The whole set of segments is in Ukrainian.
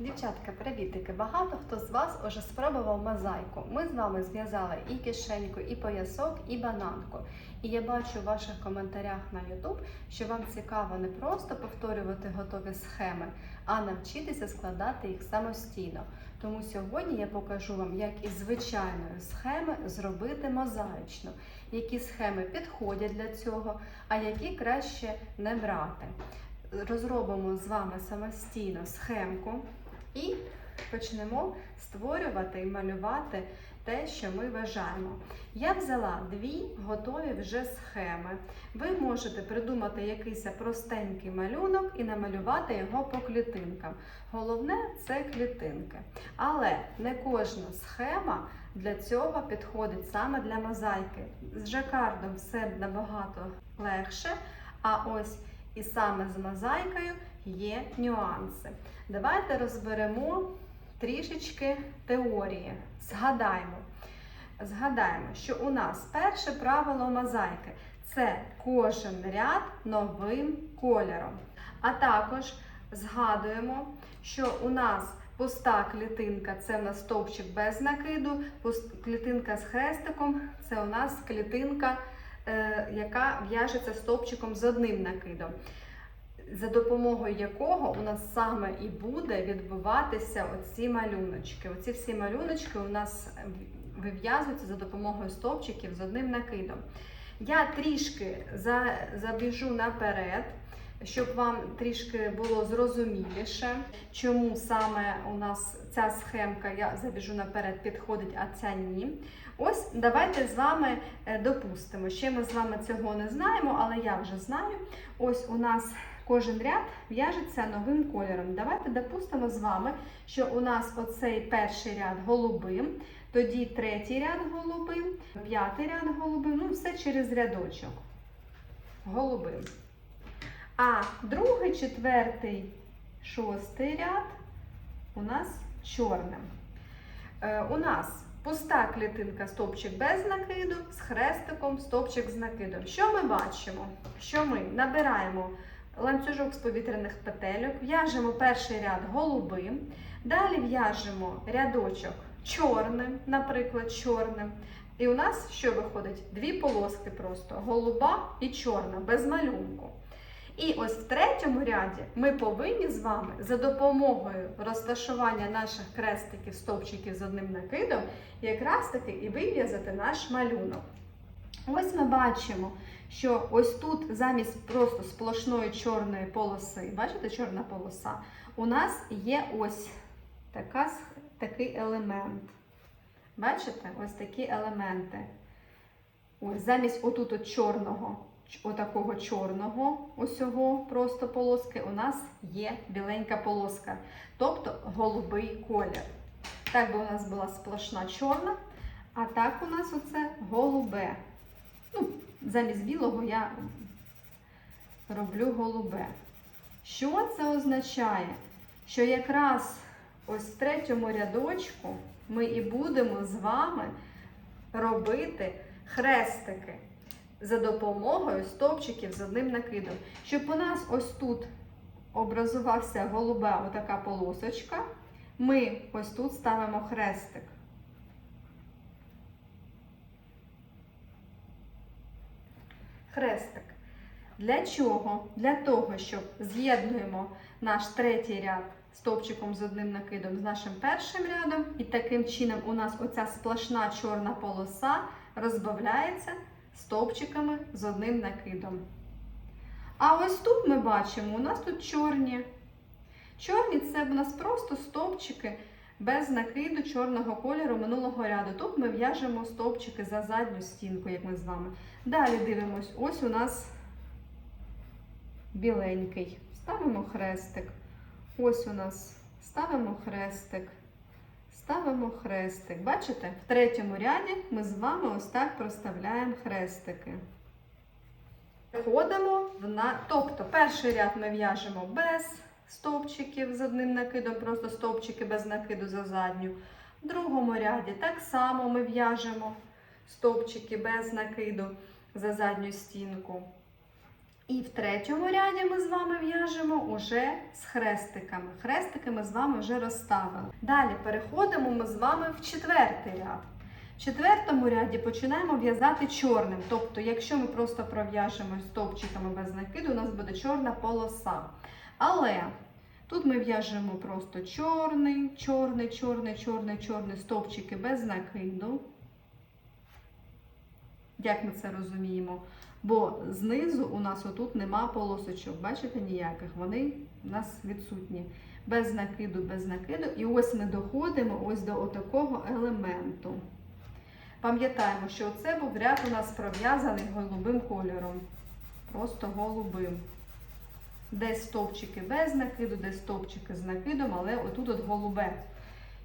Дівчатка, привітики! Багато хто з вас уже спробував мозаїку. Ми з вами зв'язали і кишеньку, і поясок, і бананку. І я бачу в ваших коментарях на YouTube, що вам цікаво не просто повторювати готові схеми, а навчитися складати їх самостійно. Тому сьогодні я покажу вам, як із звичайної схеми зробити мозаїчну, які схеми підходять для цього, а які краще не брати. Розробимо з вами самостійно схемку і почнемо створювати і малювати те, що ми вважаємо. Я взяла дві готові вже схеми. Ви можете придумати якийсь простенький малюнок і намалювати його по клітинкам. Головне це клітинки. Але не кожна схема для цього підходить саме для мозаїки. З жакардом все набагато легше. А ось і саме з мозаїкою є нюанси. Давайте розберемо трішечки теорії. Згадаємо. Згадаємо, що у нас перше правило мозаїки це кожен ряд новим кольором. А також згадуємо, що у нас пуста клітинка це у нас стовпчик без накиду, клітинка з хрестиком це у нас клітинка, е, яка в'яжеться стовпчиком з одним накидом за допомогою якого у нас саме і буде відбуватися оці малюночки. Оці всі малюночки у нас вив'язуються за допомогою стовпчиків з одним накидом. Я трішки забіжу наперед, щоб вам трішки було зрозуміліше, чому саме у нас ця схемка, я забіжу наперед, підходить, а ця ні. Ось давайте з вами е, допустимо. Ще ми з вами цього не знаємо, але я вже знаю. Ось у нас кожен ряд в'яжеться новим кольором. Давайте допустимо з вами, що у нас оцей перший ряд голубим, тоді третій ряд голубим, п'ятий ряд голубим, ну все через рядочок. Голубим. А другий, четвертий, шостий ряд у нас чорним. Е, у нас пуста клітинка стовпчик без накиду, з хрестиком стовпчик з накидом. Що ми бачимо? Що ми набираємо ланцюжок з повітряних петельок, в'яжемо перший ряд голубим, далі в'яжемо рядочок чорним, наприклад, чорним. І у нас що виходить? Дві полоски просто: голуба і чорна, без малюнку. І ось в третьому ряді ми повинні з вами за допомогою розташування наших крестиків, стовпчиків з одним накидом, якраз таки і вив'язати наш малюнок. Ось ми бачимо, що ось тут замість просто сплошної чорної полоси, бачите, чорна полоса, у нас є ось така, такий елемент. Бачите, ось такі елементи. Ось замість отут от чорного, отакого чорного, осього просто полоски, у нас є біленька полоска, тобто голубий колір. Так би у нас була сплошна чорна, а так у нас оце голубе. Замість білого я роблю голубе. Що це означає? Що якраз ось в третьому рядочку ми і будемо з вами робити хрестики за допомогою стовпчиків з одним накидом. Щоб у нас ось тут образувався голуба отака полосочка, ми ось тут ставимо хрестик. Хрестик. Для чого? Для того, щоб з'єднуємо наш третій ряд стовпчиком з одним накидом з нашим першим рядом, і таким чином у нас оця сплошна чорна полоса розбавляється стовпчиками з одним накидом. А ось тут ми бачимо, у нас тут чорні. Чорні це у нас просто стовпчики без накиду чорного кольору минулого ряду. Тут ми в'яжемо стовпчики за задню стінку, як ми з вами. Далі дивимось, ось у нас біленький. Ставимо хрестик. Ось у нас ставимо хрестик. Ставимо хрестик. Бачите? В третьому ряді ми з вами ось так проставляємо хрестики. Переходимо в на... Тобто перший ряд ми в'яжемо без стовпчиків з одним накидом, просто стовпчики без накиду за задню. В другому ряді так само ми в'яжемо стовпчики без накиду за задню стінку. І в третьому ряді ми з вами в'яжемо уже з хрестиками. Хрестики ми з вами вже розставили. Далі переходимо ми з вами в четвертий ряд. В четвертому ряді починаємо в'язати чорним. Тобто, якщо ми просто пров'яжемо стовпчиками без накиду, у нас буде чорна полоса. Але тут ми в'яжемо просто чорний, чорний, чорний, чорний, чорний стовпчики без накиду. Як ми це розуміємо? Бо знизу у нас отут нема полосочок, бачите, ніяких, вони у нас відсутні. Без накиду, без накиду. І ось ми доходимо ось до отакого елементу. Пам'ятаємо, що це був ряд у нас пров'язаний голубим кольором. Просто голубим. Десь стовпчики без накиду, десь стовпчики з накидом, але отут от голубе.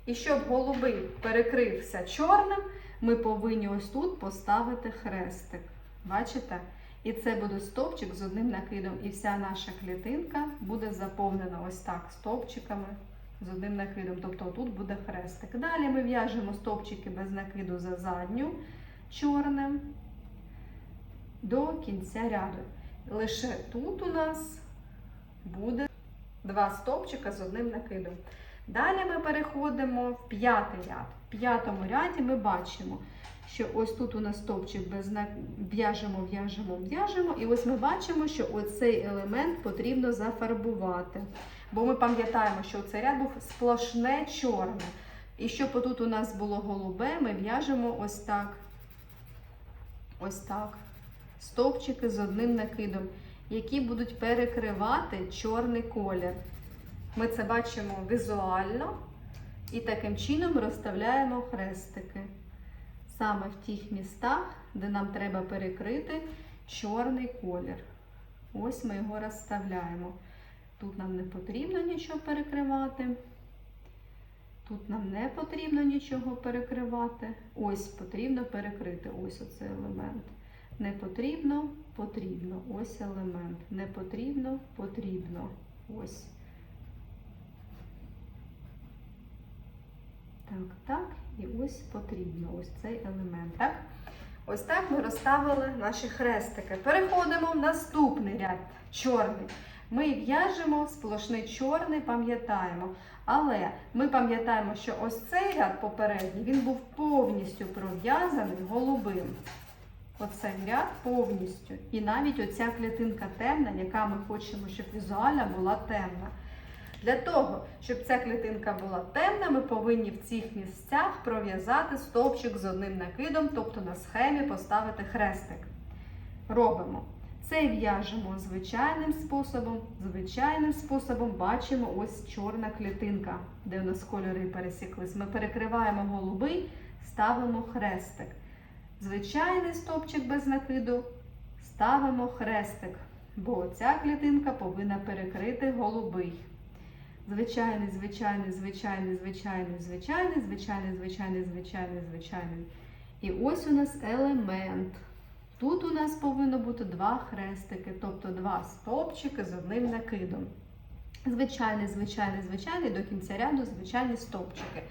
І щоб голубий перекрився чорним, ми повинні ось тут поставити хрестик. Бачите? І це буде стовпчик з одним накидом. І вся наша клітинка буде заповнена ось так стовпчиками з одним накидом. Тобто тут буде хрестик. Далі ми в'яжемо стовпчики без накиду за задню чорним до кінця ряду. Лише тут у нас буде два стовпчика з одним накидом. Далі ми переходимо в п'ятий ряд. В п'ятому ряді ми бачимо, що ось тут у нас стовпчик без в'яжемо, в'яжемо, в'яжемо. І ось ми бачимо, що оцей елемент потрібно зафарбувати. Бо ми пам'ятаємо, що цей ряд був сплошне чорне. І щоб отут у нас було голубе, ми в'яжемо ось так. Ось так. Стовпчики з одним накидом, які будуть перекривати чорний колір. Ми це бачимо візуально і таким чином розставляємо хрестики. Саме в тих містах, де нам треба перекрити чорний колір. Ось ми його розставляємо. Тут нам не потрібно нічого перекривати. Тут нам не потрібно нічого перекривати. Ось потрібно перекрити ось оцей елемент. Не потрібно, потрібно. Ось елемент. Не потрібно, потрібно. Ось. Так, так, і ось потрібно ось цей елемент. Так? Ось так ми розставили наші хрестики. Переходимо в наступний ряд чорний. Ми в'яжемо сплошний чорний, пам'ятаємо. Але ми пам'ятаємо, що ось цей ряд попередній він був повністю пров'язаний голубим. Оцей ряд повністю. І навіть оця клітинка темна, яка ми хочемо, щоб візуально була темна. Для того, щоб ця клітинка була темна, ми повинні в цих місцях пров'язати стовпчик з одним накидом, тобто на схемі поставити хрестик. Робимо. Це в'яжемо звичайним способом. Звичайним способом бачимо ось чорна клітинка, де у нас кольори пересіклись. Ми перекриваємо голубий, ставимо хрестик. Звичайний стовпчик без накиду, ставимо хрестик, бо ця клітинка повинна перекрити голубий. Звичайний, звичайний, звичайний, звичайний, звичайний, звичайний, звичайний, звичайний, звичайний. І ось у нас елемент. Тут у нас повинно бути два хрестики, тобто два стовпчики з одним накидом. Звичайний, звичайний, звичайний, до кінця ряду звичайні стовпчики.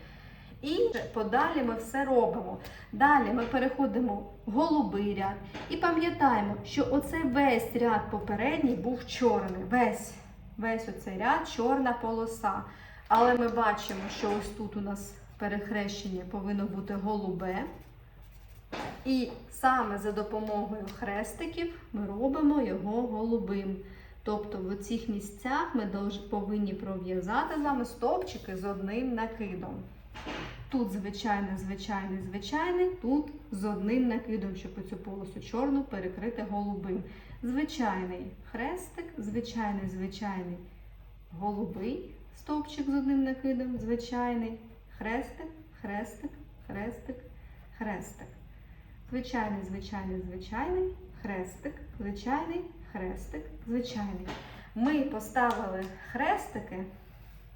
І подалі ми все робимо. Далі ми переходимо в голубий ряд і пам'ятаємо, що оцей весь ряд попередній був чорний. Весь весь оцей ряд чорна полоса. Але ми бачимо, що ось тут у нас перехрещення повинно бути голубе. І саме за допомогою хрестиків ми робимо його голубим. Тобто в цих місцях ми повинні пров'язати з вами стовпчики з одним накидом. Тут звичайний, звичайний, звичайний, тут з одним накидом, щоб цю полосу чорну перекрити голубим. Звичайний хрестик, звичайний, звичайний голубий стовпчик з одним накидом, звичайний хрестик, хрестик, хрестик, хрестик. Звичайний, звичайний, звичайний, хрестик, звичайний, хрестик, звичайний. Ми поставили хрестики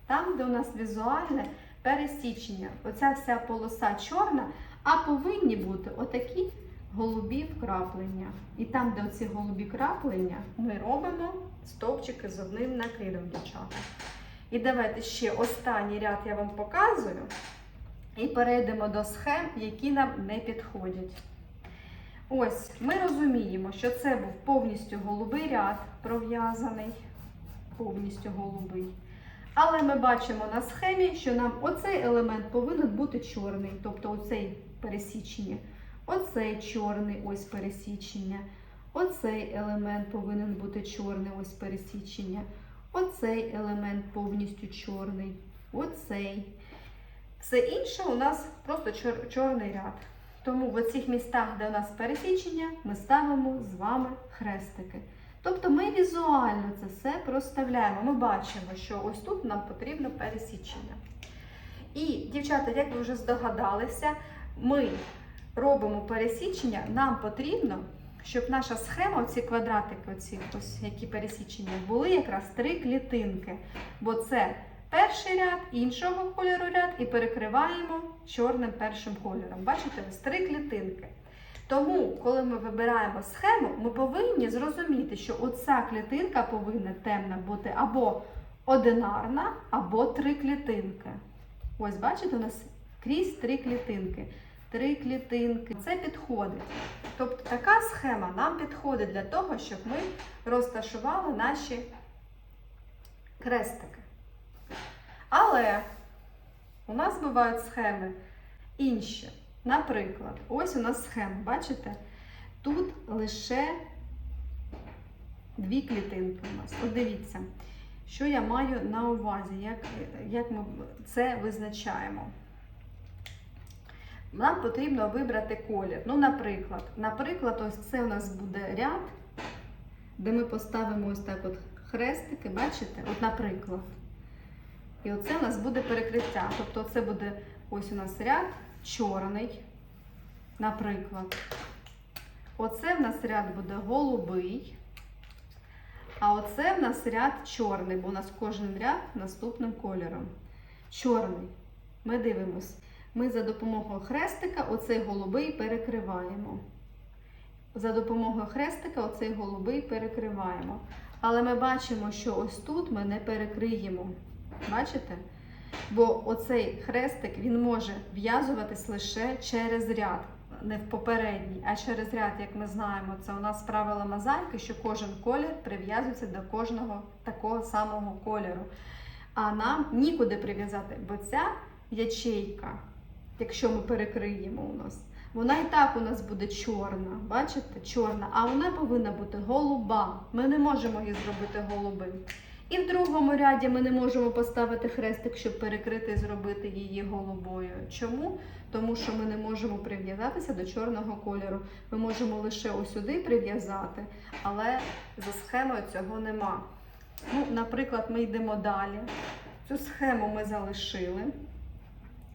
там, де у нас візуальне пересічення. Оця вся полоса чорна, а повинні бути отакі голубі вкраплення. І там, де оці голубі краплення, ми робимо стовпчики з одним накидом, дівчата. І давайте ще останній ряд я вам показую. І перейдемо до схем, які нам не підходять. Ось ми розуміємо, що це був повністю голубий ряд пров'язаний, повністю голубий. Але ми бачимо на схемі, що нам оцей елемент повинен бути чорний, тобто оцей пересічення. Оцей чорний ось пересічення. Оцей елемент повинен бути чорний, ось пересічення. Оцей елемент повністю чорний. Оцей. Все інше у нас просто чор- чорний ряд. Тому в оцих містах, де у нас пересічення, ми ставимо з вами хрестики. Тобто ми візуально це все проставляємо. Ми бачимо, що ось тут нам потрібно пересічення. І, дівчата, як ви вже здогадалися, ми робимо пересічення, нам потрібно, щоб наша схема, оці квадратики, оці ось які пересічення, були якраз три клітинки. Бо це перший ряд іншого кольору ряд і перекриваємо чорним першим кольором. Бачите, ось три клітинки. Тому, коли ми вибираємо схему, ми повинні зрозуміти, що оця клітинка повинна темна бути або одинарна, або три клітинки. Ось, бачите, у нас крізь три клітинки. Три клітинки. Це підходить. Тобто така схема нам підходить для того, щоб ми розташували наші крестики. Але у нас бувають схеми інші. Наприклад, ось у нас схема, бачите? Тут лише дві клітинки у нас. От дивіться, що я маю на увазі, як, як ми це визначаємо. Нам потрібно вибрати колір. Ну, наприклад, наприклад, ось це у нас буде ряд, де ми поставимо ось так от хрестики, бачите? От, наприклад. І оце у нас буде перекриття. Тобто це буде ось у нас ряд чорний, наприклад. Оце в нас ряд буде голубий. А оце в нас ряд чорний, бо у нас кожен ряд наступним кольором. Чорний. Ми дивимось. Ми за допомогою хрестика оцей голубий перекриваємо. За допомогою хрестика оцей голубий перекриваємо. Але ми бачимо, що ось тут ми не перекриємо. Бачите? Бо оцей хрестик він може в'язуватись лише через ряд, не в попередній, а через ряд, як ми знаємо, це у нас правила мозаїки, що кожен колір прив'язується до кожного такого самого кольору. А нам нікуди прив'язати, бо ця ячейка, якщо ми перекриємо у нас, вона і так у нас буде чорна. Бачите? Чорна, а вона повинна бути голуба. Ми не можемо її зробити голубим. І в другому ряді ми не можемо поставити хрестик, щоб перекрити і зробити її голубою. Чому? Тому що ми не можемо прив'язатися до чорного кольору. Ми можемо лише ось сюди прив'язати, але за схемою цього нема. Ну, наприклад, ми йдемо далі. Цю схему ми залишили.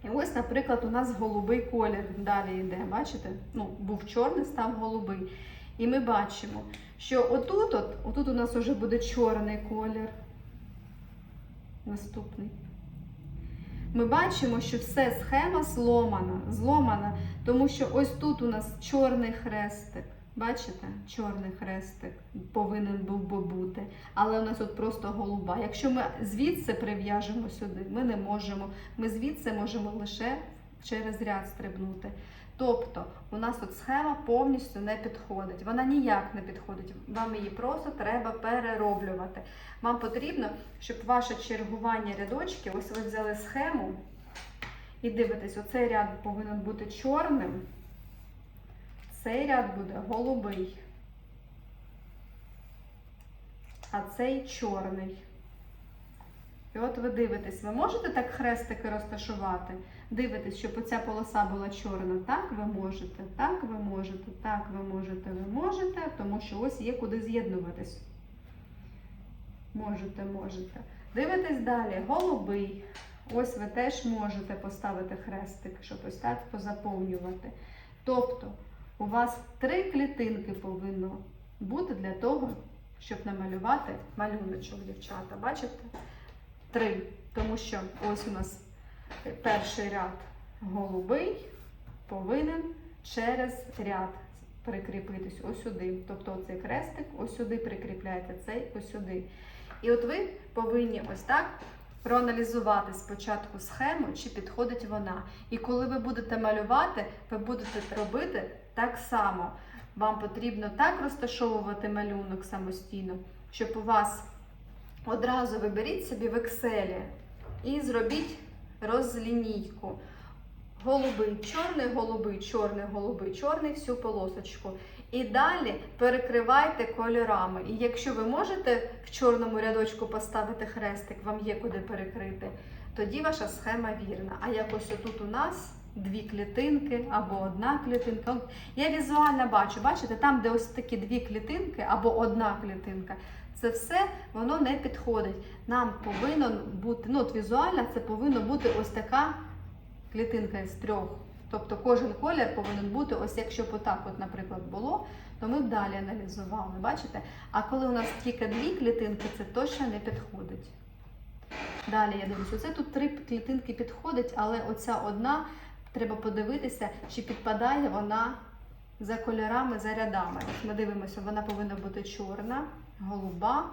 І ось, наприклад, у нас голубий колір далі йде. Бачите? Ну, був чорний, став голубий. І ми бачимо, що отут, от, отут у нас вже буде чорний колір. Наступний. Ми бачимо, що все схема зломана, зломана, тому що ось тут у нас чорний хрестик. Бачите? Чорний хрестик повинен був би бути. Але у нас тут просто голуба. Якщо ми звідси прив'яжемо сюди, ми не можемо. Ми звідси можемо лише через ряд стрибнути. Тобто у нас тут схема повністю не підходить. Вона ніяк не підходить. Вам її просто треба перероблювати. Вам потрібно, щоб ваше чергування рядочків, ось ви взяли схему і дивитесь, оцей ряд повинен бути чорним, цей ряд буде голубий, а цей чорний. І от ви дивитесь, ви можете так хрестики розташувати? Дивитесь, щоб оця полоса була чорна. Так ви можете, так ви можете, так ви можете, ви можете, тому що ось є куди з'єднуватись. Можете, можете. Дивитесь далі, голубий. Ось ви теж можете поставити хрестик, щоб ось так позаповнювати. Тобто, у вас три клітинки повинно бути для того, щоб намалювати малюночок, дівчата. Бачите? Три. Тому що ось у нас перший ряд голубий повинен через ряд прикріпитись ось сюди. Тобто оцей хрестик ось сюди прикріпляється, цей ось сюди. І от ви повинні ось так проаналізувати спочатку схему, чи підходить вона. І коли ви будете малювати, ви будете робити так само. Вам потрібно так розташовувати малюнок самостійно, щоб у вас одразу виберіть собі в Excel і зробіть розлінійку. Голубий, чорний, голубий, чорний, голубий, чорний, всю полосочку. І далі перекривайте кольорами. І якщо ви можете в чорному рядочку поставити хрестик, вам є куди перекрити, тоді ваша схема вірна. А якось отут у нас дві клітинки або одна клітинка. Я візуально бачу, бачите, там, де ось такі дві клітинки або одна клітинка, це все воно не підходить. Нам повинно бути, ну от візуально це повинно бути ось така клітинка із трьох. Тобто кожен колір повинен бути, ось якщо б отак, от, наприклад, було, то ми б далі аналізували, бачите? А коли у нас тільки дві клітинки, це точно не підходить. Далі я дивлюся, це тут три клітинки підходить, але оця одна, треба подивитися, чи підпадає вона за кольорами, за рядами. Ми дивимося, вона повинна бути чорна, голуба,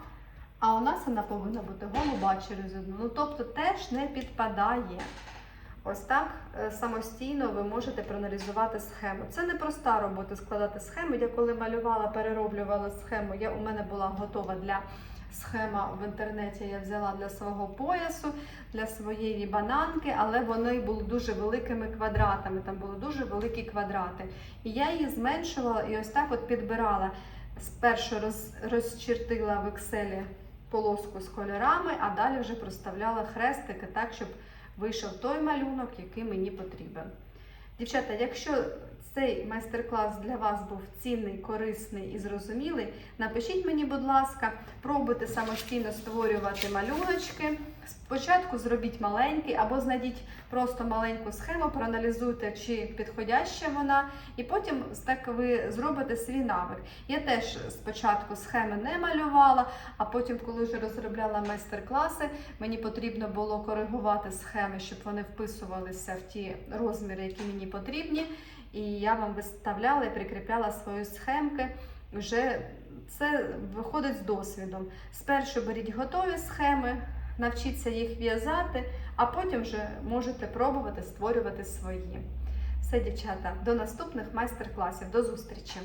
а у нас вона повинна бути голуба через одну. Ну, тобто теж не підпадає. Ось так е, самостійно ви можете проаналізувати схему. Це не проста робота складати схеми. Я коли малювала, перероблювала схему, я, у мене була готова для схема в інтернеті. Я взяла для свого поясу, для своєї бананки, але вони були дуже великими квадратами. Там були дуже великі квадрати. І я її зменшувала і ось так от підбирала. Спершу роз, розчертила в Excel полоску з кольорами, а далі вже проставляла хрестики так, щоб вийшов той малюнок, який мені потрібен. Дівчата, якщо цей майстер-клас для вас був цінний, корисний і зрозумілий, напишіть мені, будь ласка, пробуйте самостійно створювати малюночки. Спочатку зробіть маленький або знайдіть просто маленьку схему, проаналізуйте, чи підходяща вона, і потім так ви зробите свій навик. Я теж спочатку схеми не малювала, а потім, коли вже розробляла майстер-класи, мені потрібно було коригувати схеми, щоб вони вписувалися в ті розміри, які мені потрібні. І я вам виставляла і прикріпляла свої схемки. Вже це виходить з досвідом. Спершу беріть готові схеми, навчіться їх в'язати, а потім вже можете пробувати створювати свої. Все, дівчата, до наступних майстер-класів. До зустрічі!